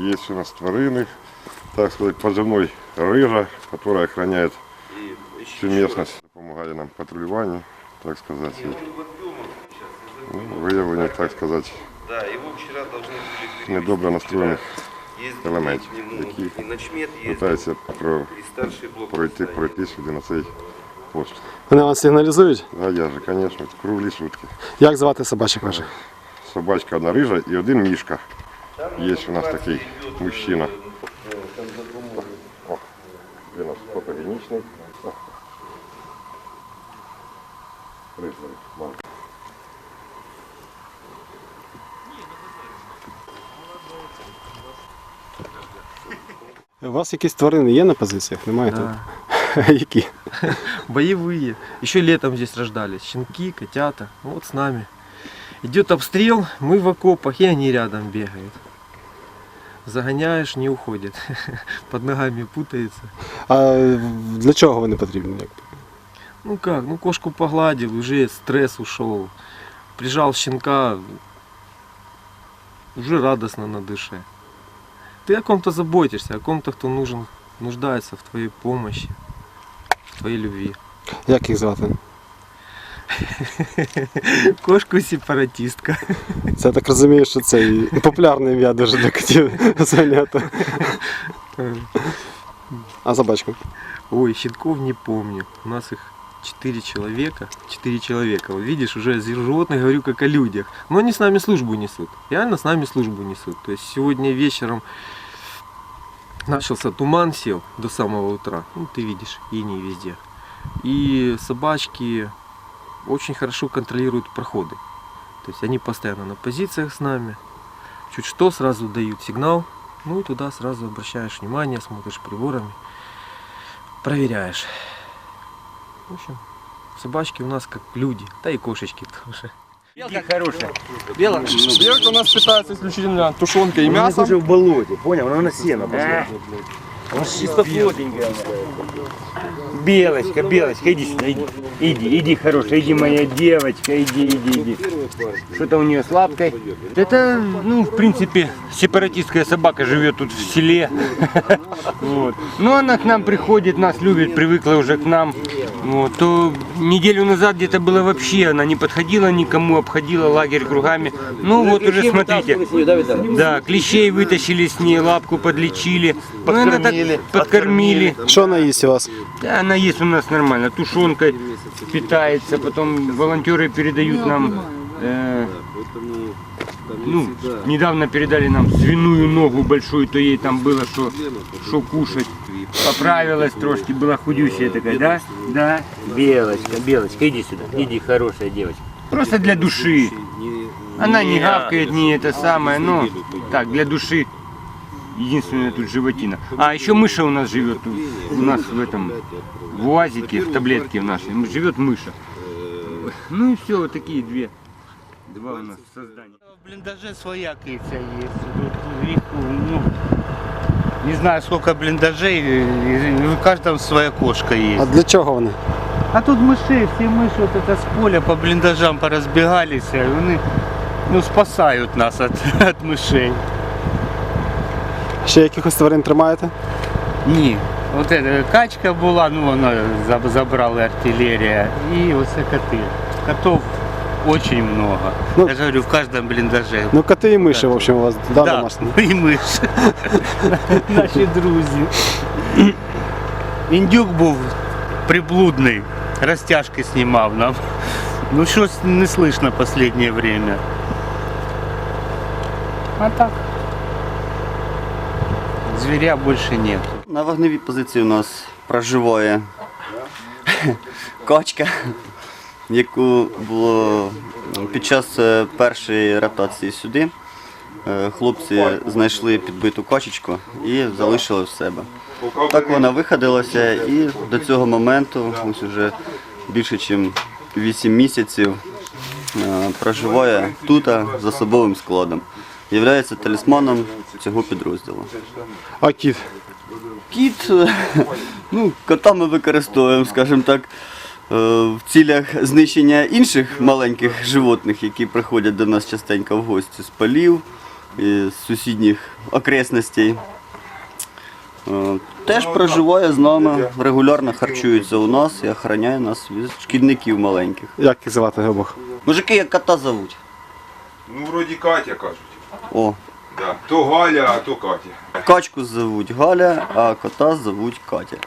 Есть у нас тварины, так сказать, позывной рыжа, которая охраняет И всю местность, помогает нам в патрулировании, так сказать, и, ну, выявлению, так сказать, Да, его вчера должны были недобре настроєних ездить елементів, к нему. які И начмет ездил, питаються про, и старший блок пройти, поставил. пройти сюди на цей пост. Вони вас сигналізують? А я же, звісно, круглі сутки. Як звати собачок ваших? Собачка одна рижа і один мішка. Є у нас такий мужчина. О, він у нас фотогенічний. О. Рижа, мамка. У вас якісь тварини є на позиціях? Немає Да. тут? Які? Боевые. Еще летом здесь рождались. Щенки, котята. Ну, Вот с нами. Идет обстрел, мы в окопах, и они рядом бегают. Загоняешь, не уходит. Под ногами путается. А для чого вони потрібні? Як? Ну как, ну кошку погладил, уже стресс ушел. Прижал щенка, уже радостно на душе. Ты о ком-то заботишься, о ком-то, кто нужен, нуждается в твоей помощи, в твоей любви. Як їх звати? Кошку сепаратистка. Це я так розумію, що це і популярне ім'я дуже для котів зайнято. А собачка? Ой, щенков не помню. У нас их четыре человека. Четыре человека. Вот видишь, уже за животных говорю как о людях. Но они с нами службу несут. Реально с нами службу несут. То есть сегодня вечером начался туман, сел до самого утра. Ну, ты видишь, иней везде. И собачки очень хорошо контролируют проходы. То есть они постоянно на позициях с нами. Чуть что, сразу дают сигнал. Ну и туда сразу обращаешь внимание, смотришь приборами проверяешь. В общем, собачки у нас как люди, да и кошечки тоже. Белка у нас питается исключительно тушенкой и мясом. в болоте, понял? Она на сено пошла. Она чистоплотненькая. Белочка, Белочка, иди сюда, иди. Иди, иди, хорошая, иди, моя девочка, иди, иди, иди. Что-то у нее с лапкой. Это, ну, в принципе, сепаратистская собака живет тут в селе. Вот. Но она к нам приходит, нас любит, привыкла уже к нам. Вот. То неделю назад где-то было вообще, она не подходила никому, обходила лагерь кругами. Ну вот уже смотрите. Да, клещей вытащили с ней, лапку подлечили. Ну, она так подкормили. Що вона їсть у вас? Да, она есть у нас нормально, тушенкой питается, потом волонтеры передают нам, э, ну, недавно передали нам свиную ногу большую, то ей там было что, что кушать. Поправилась трошки, была худющая такая, да? Да. Белочка, Белочка, иди сюда, иди, хорошая девочка. Просто для души. Она не гавкает, не это самое, но так, для души. Единственная тут животина. А еще мыша у нас живет у, у нас в этом в уазике, в таблетке в нашей. Живет мыша. Ну и все, вот такие две. Два у нас создания. В блиндаже своя киця есть. Тут их, ну, не знаю сколько блиндажей, и в каждом своя кошка А есть. для чого вони? А тут мыши, все мыши вот это с поля по блиндажам поразбегались, и они ну, спасают нас от, от мышей. Ще якихось тварин тримаєте? Ні. От эта качка була, ну вона заб- забрала артиллерия. И вот все коты. Котов очень много. Ну, Я же говорю, в каждом блиндаже. Ну коти і миші, в общем, у вас да, Да, домашні. і миш. Наші друзі. Індюк був приблудний, розтяжки знімав нам. Ну щось не слышно в останнє время. А так. Зверя більше нет. На вогневій позиції у нас проживає качка, Яку було під час е, першої ротації сюди. е, Хлопці знайшли підбиту качечку і залишили в себе. Так вона виходилася і до цього моменту, ось вже більше ніж 8 місяців, е, проживає тут за особовим складом. Являється талісманом цього підрозділу. А кіт? Кіт, ну, кота ми використовуємо, скажімо так, в цілях знищення інших маленьких животних, які приходять до нас частенько в гості з полів, із сусідніх окресностей. Е, Теж проживає з нами, регулярно харчується у нас і охороняє нас від шкідників маленьких. Як їх звати обох? Мужики як кота зовуть. Ну, вроді Катя кажуть. О, Да. То Галя, а то Катя. качку зовуть Галя, а кота зовуть Катя.